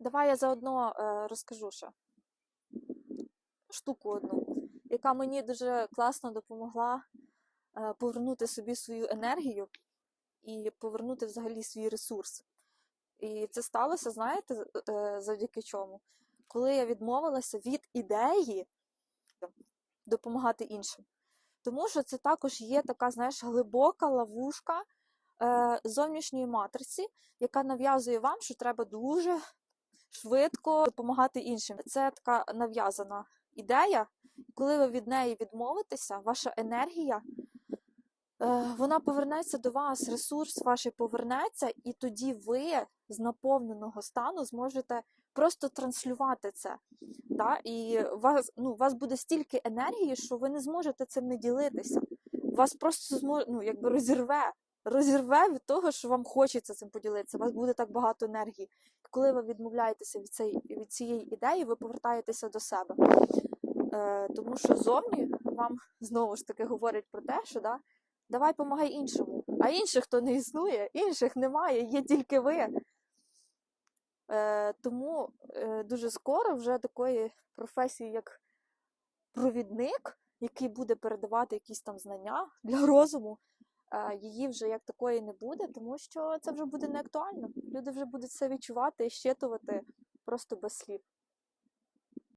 Давай я заодно е, розкажу ще штуку одну, яка мені дуже класно допомогла е, повернути собі свою енергію і повернути взагалі свій ресурс. І це сталося, знаєте, е, завдяки чому? Коли я відмовилася від ідеї допомагати іншим. Тому що це також є така, знаєш, глибока ловушка е, зовнішньої матриці, яка нав'язує вам, що треба дуже швидко допомагати іншим. Це така нав'язана ідея. Коли ви від неї відмовитеся, ваша енергія е, вона повернеться до вас, ресурс ваш повернеться, і тоді ви з наповненого стану зможете просто транслювати це. Да? І вас, ну, вас буде стільки енергії, що ви не зможете цим не ділитися. Вас просто ну, якби розірве. Розірве від того, що вам хочеться цим поділитися. У вас буде так багато енергії. Коли ви відмовляєтеся від, цей, від цієї ідеї, ви повертаєтеся до себе. Е, тому що зовні вам знову ж таки говорять про те, що да, давай помагай іншому. А інших то не існує, інших немає, є тільки ви. Е, тому е, дуже скоро вже такої професії, як провідник, який буде передавати якісь там знання для розуму, її вже як такої не буде, тому що це вже буде не актуально. Люди вже будуть це відчувати і щитувати просто без слів.